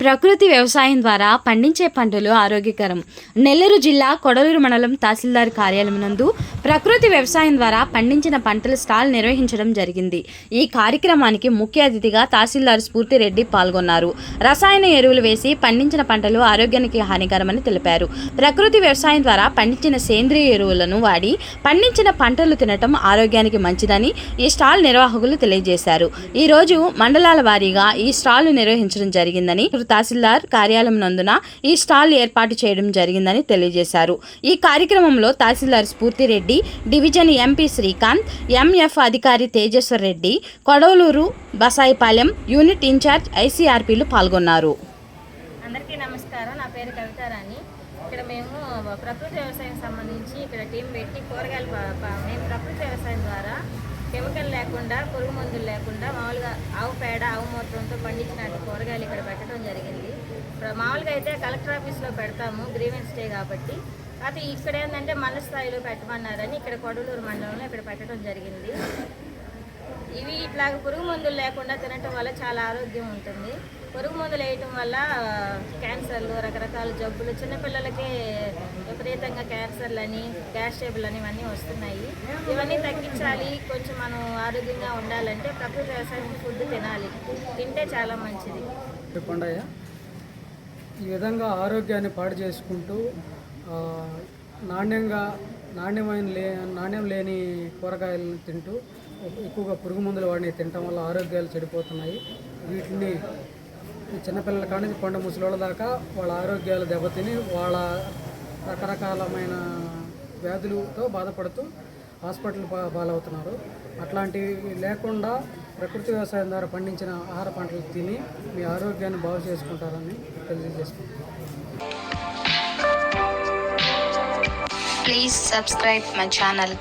ప్రకృతి వ్యవసాయం ద్వారా పండించే పంటలు ఆరోగ్యకరం. నెల్లూరు జిల్లా కొడలూరు మండలం తహసీల్దార్ కార్యాలయం నందు ప్రకృతి వ్యవసాయం ద్వారా పండించిన పంటల స్టాల్ నిర్వహించడం జరిగింది. ఈ కార్యక్రమానికి ముఖ్య అతిథిగా తహసీల్దార్ స్ఫూర్తిరెడ్డి పాల్గొన్నారు. రసాయన ఎరువులు వేసి పండించిన పంటలు ఆరోగ్యానికి హానికరమని తెలిపారు. ప్రకృతి వ్యవసాయం ద్వారా పండించిన సేంద్రియ ఎరువులను వాడి పండించిన పంటలు తినటం ఆరోగ్యానికి మంచిదని ఈ స్టాల్ నిర్వాహకులు తెలియజేశారు. ఈ రోజు మండలాల వారీగా ఈ స్టాల్ నిర్వహించడం జరిగిందని తహసీల్దార్ కార్యాలయం నందున ఈ స్టాల్ ఏర్పాటు చేయడం జరిగిందని తెలియజేశారు. ఈ కార్యక్రమంలో tahsildar Spoorthi Reddy division MP Srikanth M F అధికారి తేజేశ్వర్ రెడ్డి కొడవలూరు బసాయిపాలెం యూనిట్ ఇన్ఛార్జ్ ఐసీఆర్పీలు పాల్గొన్నారు. అందరికీ నమస్కారం. నా పేరు కవితారాణి. ఇక్కడ మేము ప్రకృతి వ్యవసాయం సంబంధించి ఇక్కడ టీం పెట్టి కూరగాయలు మేము ప్రకృతి వ్యవసాయం ద్వారా కెమికల్ లేకుండా పురుగు మందులు లేకుండా మామూలుగా ఆవు పేడ ఆవు మూత్రంతో పండించిన కూరగాయలు ఇక్కడ పెట్టడం జరిగింది. మామూలుగా అయితే కలెక్టర్ ఆఫీస్లో పెడతాము గ్రీవెన్స్ డే కాబట్టి. కాకపోతే ఇక్కడ ఏంటంటే మండల స్థాయిలో పెట్టమన్నారని ఇక్కడ కొడలూరు మండలంలో ఇక్కడ పెట్టడం జరిగింది. ఇవి ఇట్లాగ పురుగు మందులు లేకుండా తినటం వల్ల చాలా ఆరోగ్యం ఉంటుంది. పురుగు మందులు వేయటం వల్ల క్యాన్సర్లు రకరకాల జబ్బులు చిన్నపిల్లలకే విపరీతంగా క్యాన్సర్లు అని గ్యాస్ టేబుల్ అని ఇవన్నీ వస్తున్నాయి. ఇవన్నీ తగ్గించాలి కొంచెం మనం ఆరోగ్యంగా ఉండాలంటే ప్రకృతి వ్యవసాయం ఫుడ్ తినాలి. తింటే చాలా మంచిది. కొండయ్య ఈ విధంగా ఆరోగ్యాన్ని పాడు చేసుకుంటూ నాణ్యంగా నాణ్యమైన లే నాణ్యం లేని కూరగాయలను తింటూ ఎక్కువగా పురుగు మందులు వాడిని తినటం వల్ల ఆరోగ్యాలు చెడిపోతున్నాయి. వీటిని చిన్నపిల్లల కానీ నుంచి కొండ ముసలోళ్ళ దాకా వాళ్ళ ఆరోగ్యాలు దెబ్బతిని వాళ్ళ రకరకాలమైన వ్యాధులతో బాధపడుతూ హాస్పిటల్ పాలవుతున్నారు. అట్లాంటివి లేకుండా ప్రకృతి వ్యవసాయం ద్వారా పండించిన ఆహార పంటలు తిని మీ ఆరోగ్యాన్ని బాగు చేసుకుంటారని తెలియజేసుకుంటున్నాను. Please subscribe my channel.